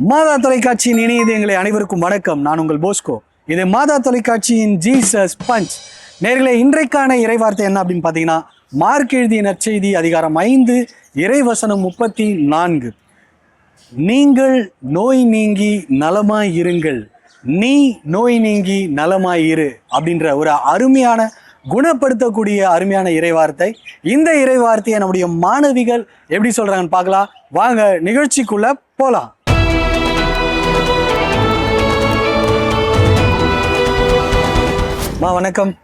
மாதா தொலைக்காட்சியின் இணையதயங்களை அனைவருக்கும் வணக்கம். நான் உங்கள் போஸ்கோ. இது மாதா தொலைக்காட்சியின் ஜீசஸ் பஞ்ச். நேர்களை இன்றைக்கான இறைவார்த்தை என்ன அப்படின்னு பார்த்தீங்கன்னா மார்க் எழுதிய நற்செய்தி அதிகாரம் ஐந்து இறைவசனம் முப்பத்தி நான்கு. நீங்கள் நோய் நீங்கி நலமாய் இருங்கள். நீ நோய் நீங்கி நலமாய் இரு அப்படின்ற ஒரு அருமையான குணப்படுத்தக்கூடிய அருமையான இறைவார்த்தை. இந்த இறைவார்த்தையை நம்முடைய மாணவிகள் எப்படி சொல்கிறாங்கன்னு பார்க்கலாம். வாங்க நிகழ்ச்சிக்குள்ளே போகலாம் மா வணக்கம்.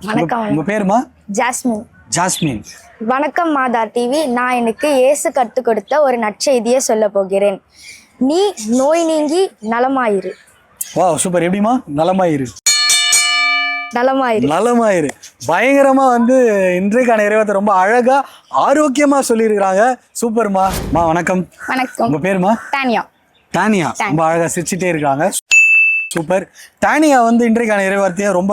வணக்கம். உங்க பேருமா? ஜாஸ்மின். ஜாஸ்மின். வணக்கம் மாதா டிவி. நான் எனக்கு இயேசு கற்றுக் கொடுத்த ஒரு நற்செய்தியை சொல்ல போகிறேன். நீ நோய் நீங்கி நலமாயிரு. வா சூப்பர். எப்படிமா நலமாயிரு. நலமாயிரு. நலமாயிரு. பயங்கரமா வந்து இன்றைக்கான இறைவத்தை ரொம்ப அழகா ஆரோக்கியமா சொல்லியிருக்கிறாங்க. சூப்பர்மா. மா வணக்கம். வணக்கம். உங்க பேருமா? தானியா. தானியா. ரொம்ப அழகா சிரிச்சிட்டே இருக்காங்க. சூப்பர் தானியா வந்து இன்றைக்கான இறைவார்த்தையை ரொம்ப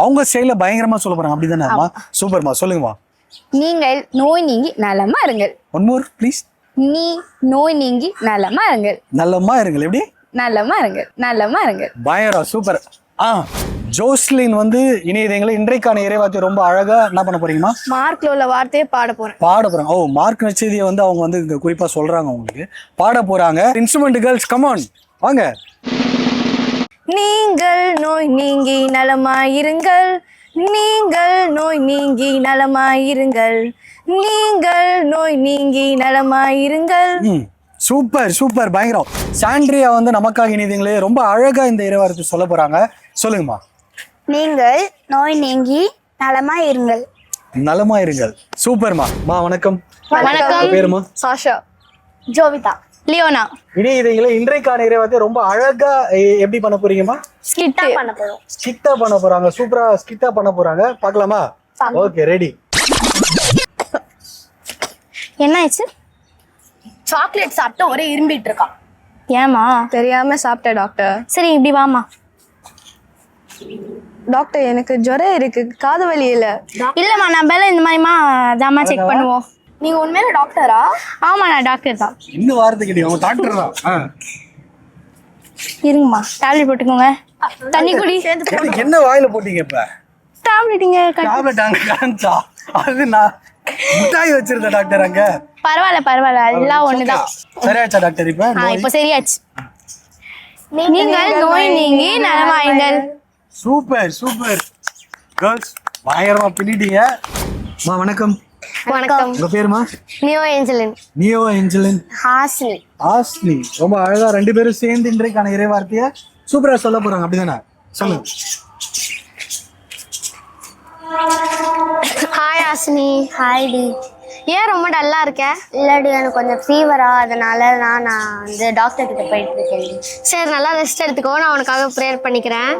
அவங்க ஸ்டைல பயங்கரமா சொல்ல போறாங்க. அப்படிதானேம்மா சூப்பர்மா சொல்லுங்கம்மா. நீங்கள் நோய் நீங்கி நலமா இருங்கள். ஒன் மோர் ப்ளீஸ் நீ நோய் நீங்கி நலமா இருங்கள். நல்லம்மா இருங்கள். எப்படி? நலமா இருங்கள். நலமா இருங்கள். பயங்கரம். சூப்பர் ஆ ஜோஸ்லின் வந்து இணையதயங்களை இன்றைக்கான இறைவார்த்தையை ரொம்ப அழகா என்ன பண்ண போறீங்கம்மா? மார்க்ல உள்ள வார்த்தையை பாட போறேன். பாட போறாங்க ஓ மார்க் நச்செய்தியை வந்து அவங்க வந்து இங்க குறிப்பா சொல்றாங்க உங்களுக்கு. பாட போறாங்க. இன்ஸ்ட்ருமெண்ட் கேர்ள்ஸ் கமான் வாங்க. நீங்கள் நோய் நீங்கி நலமாயிருங்கள். நீங்கள் நோய் நீங்கி நலமாயிருங்கள். நீங்கள் நோய் நீங்கி நலமாயிருங்கள். சூப்பர் சூப்பர் பயங்கரம். சாண்ட்ரியா வந்து நமக்காக இணையதயங்களே ரொம்ப அழகா இந்த இறைவார்த்தை சொல்ல போறாங்க. சொல்லுங்கம்மா. நீங்கள் நோய் நீங்கி நலமாயிருங்கள். நலமா இருங்கள் சூப்பர்மா. மா வணக்கம். வணக்கம். பேருமா? சாஷா. ஜோவிதா. லியோனா. இணையதயங்களே இன்றைக்கான இறைவார்த்தை ரொம்ப அழகா எப்படி பண்ண போறீங்கம்மா? ஸ்கிட்டா பண்ண போறோம். ஸ்கிட்டா பண்ண போறாங்க. சூப்பரா ஸ்கிட்டா பண்ண போறாங்க. பார்க்கலாமா? Okay ready. என்ன ஆயிடுச்சு சாக்லேட் சாப்பிட்டு ஒரே இரும்பிட்டு இருக்கான் ஏமா தெரியாம சாப்பிட்டேன் டாக்டர். சரி இப்படி வாமா டாக்டர் எனக்கு ஜுரம் இருக்கு. காது வலி இல்ல. இல்லம்மா நம்ம இந்த மாதிரிமா ஜாமா செக் பண்ணுவோம். நீங்க உண்மையில டாக்டரா? ஆமா நான் டாக்டர் தான். இந்த வாரத்தை கேட்டீங்க அவங்க டாக்டர் தான். ஆ. இருங்கம்மா டேப்லெட் போட்டுக்கோங்க. தண்ணி குடி. என்ன வாயில போட்டீங்க இப்ப? டேப்லெட்டுங்க டேப்லெட் அங்க காமிச்சா? அது நான் மிட்டாய் வச்சிருந்தேன் டாக்டர் அங்க. பரவாயில்ல பரவாயில்ல. எல்லாம் ஒண்ணுதான். சரியாச்சா டாக்டர் இப்ப? இப்போ சரியாச்சு. நீங்கள் நோய் நீங்கி நலமாயுங்கள் சூப்பர் சூப்பர். கேர்ள்ஸ் பயங்கரமா பின்னிட்டீங்க. வணக்கம். வணக்கம். உங்க பேருமா? Neo Angeline Neo Angeline Hasni Asni ரொம்ப அழகா ரெண்டு பேரும் சேர்ந்து இன்றைக்கான இறைவார்த்தைய சூப்பரா சொல்ல போறாங்க. அப்படிதானே? சொல்லுங்க. ஹாய் ஆசினி ஹாய் டி ஏன் ரொம்ப டல்லா இருக்க? இல்லடி எனக்கு கொஞ்சம் ஃபீவரா அதனால நான் நான் வந்து டாக்டர் கிட்ட போயிட்டு இருக்கேன். சரி நல்லா ரெஸ்ட் எடுத்துக்கோ. நான் உனக்காக ப்ரேயர் பண்ணிக்கிறேன்.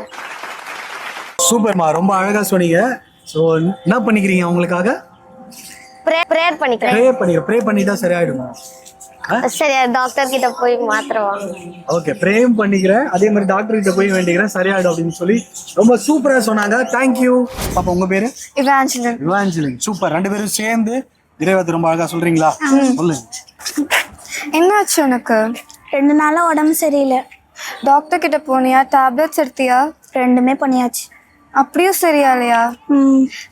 சூப்பர்மா ரொம்ப அழகா சொன்னீங்க. ஸோ என்ன பண்ணிக்கிறீங்க அவங்களுக்காக ப்ரே ப்ரேயர் பண்ணிக்கிறேன். ப்ரே பண்ணிக்க ப்ரே பண்ணிட்டா சரியாயிடுமா? சரி டாக்டர் கிட்ட போய் மாத்திரை வாங்க ஓகே ப்ரேயும் பண்ணிக்கிறேன். அதே மாதிரி டாக்டர் கிட்ட போய் வேண்டிக்கிறேன். சரியாயிடும் அப்படின்னு சொல்லி ரொம்ப சூப்பரா சொன்னாங்க. தேங்க்யூ பாப்பா உங்க பேரு? இவாஞ்சலன். இவாஞ்சலின். சூப்பர் ரெண்டு பேரும் சேர்ந்து இறைவத்தை ரொம்ப அழகா சொல்றீங்களா? சொல்லுங்க என்னாச்சு உனக்கு? ரெண்டு நாளா உடம்பு சரியில்லை. டாக்டர் கிட்ட போனியா? டேப்லெட்ஸ் எடுத்தியா? ரெண்டுமே பண்ணியாச்சு. அப்படியும் சரியா இல்லையா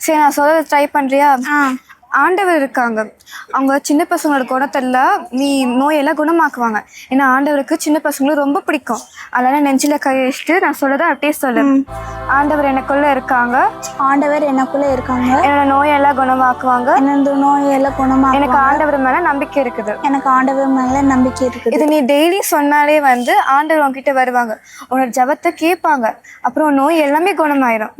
சரி நான் சொல்ல ட்ரை பண்றியா? ஆண்டவர் இருக்காங்க. அவங்க சின்ன பசங்களோட குணத்துல நீ நோயெல்லாம் குணமாக்குவாங்க. ஏன்னா ஆண்டவருக்கு சின்ன பசங்களும் ரொம்ப பிடிக்கும். அதனால நெஞ்சில கை வச்சுட்டு நான் சொல்றத அப்படியே சொல்லு. ஆண்டவர் எனக்குள்ள இருக்காங்க. ஆண்டவர் எனக்குள்ள இருக்காங்க. என்னோட நோயெல்லாம் குணமாக்குவாங்க. எனது நோயெல்லாம் குணமா எனக்கு ஆண்டவர் மேல நம்பிக்கை இருக்குது. எனக்கு ஆண்டவர் மேல நம்பிக்கை இருக்குது. இது நீ டெய்லி சொன்னாலே வந்து ஆண்டவர் உன்கிட்ட வருவாங்க. உன்னோட ஜபத்தை கேட்பாங்க. அப்புறம் நோய் எல்லாமே குணமாயிரும்.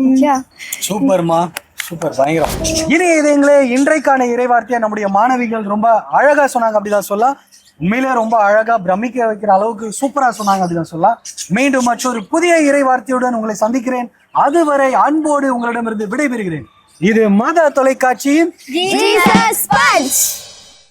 சூப்பர்மா. சூப்பர் பயங்கரம். இனி இதயங்களே இன்றைக்கான இறைவார்த்தையை நம்முடைய மாணவிகள் ரொம்ப அழகா சொன்னாங்க அப்படிதான் சொல்லலாம். உண்மையிலே ரொம்ப அழகா பிரமிக்க வைக்கிற அளவுக்கு சூப்பரா சொன்னாங்க அப்படிதான் சொல்லலாம். மீண்டும் மற்றொரு புதிய இறைவார்த்தையுடன் உங்களை சந்திக்கிறேன். அதுவரை அன்போடு உங்களிடமிருந்து விடைபெறுகிறேன். இது மத தொலைக்காட்சியின்